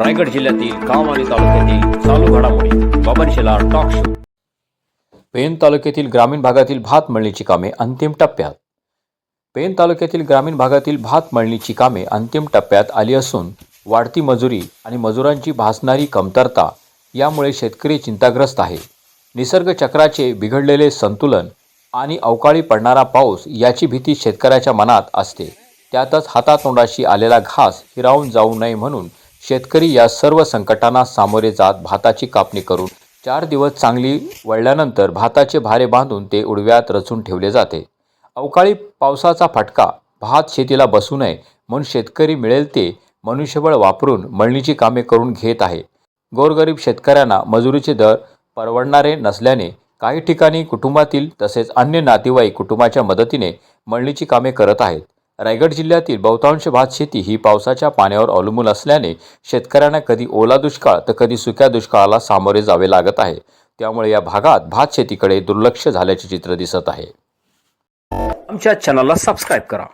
रायगड जिल्ह्यातील गाव आणि तालुक्यातील चालू घडामोडी. बाबन शेलार टॉक शो पेन तालुक्यातील ग्रामीण भागातील भात मळणीची कामे अंतिम टप्प्यात. पेन तालुक्यातील ग्रामीण भागातील भात मळणीची कामे अंतिम टप्प्यात आली असून वाढती मजुरी आणि मजुरांची भासणारी कमतरता यामुळे शेतकरी चिंताग्रस्त आहे. निसर्ग चक्राचे बिघडलेले संतुलन आणि अवकाळी पडणारा पाऊस याची भीती शेतकऱ्याच्या मनात असते. त्यातच हातातोंडाशी आलेला घास हिरावून जाऊ नये म्हणून शेतकरी या सर्व संकटांना सामोरे जात भाताची कापणी करून चार दिवस चांगली वळल्यानंतर भाताचे भारे बांधून ते उडव्यात रचून ठेवले जाते. अवकाळी पावसाचा फटका भात शेतीला बसू नये म्हणून शेतकरी मिळेल ते मनुष्यबळ वापरून मळणीची कामे करून घेत आहे. गोरगरीब शेतकऱ्यांना मजुरीचे दर परवडणारे नसल्याने काही ठिकाणी कुटुंबातील तसेच अन्य नातेवाईक कुटुंबाच्या मदतीने मळणीची कामे करत आहेत. रायगड जिल्ह्यातील बहुतांश भात शेती ही पावसाच्या पाण्यावर अवलंबून असल्याने शेतकऱ्यांना कधी ओला दुष्काळ तर कधी सुक्या दुष्काळाला सामोरे जावे लागत आहे. त्यामुळे या भागात भात शेतीकडे दुर्लक्ष झाल्याचे चित्र दिसत आहे. आमच्या चॅनलला सबस्क्राईब करा.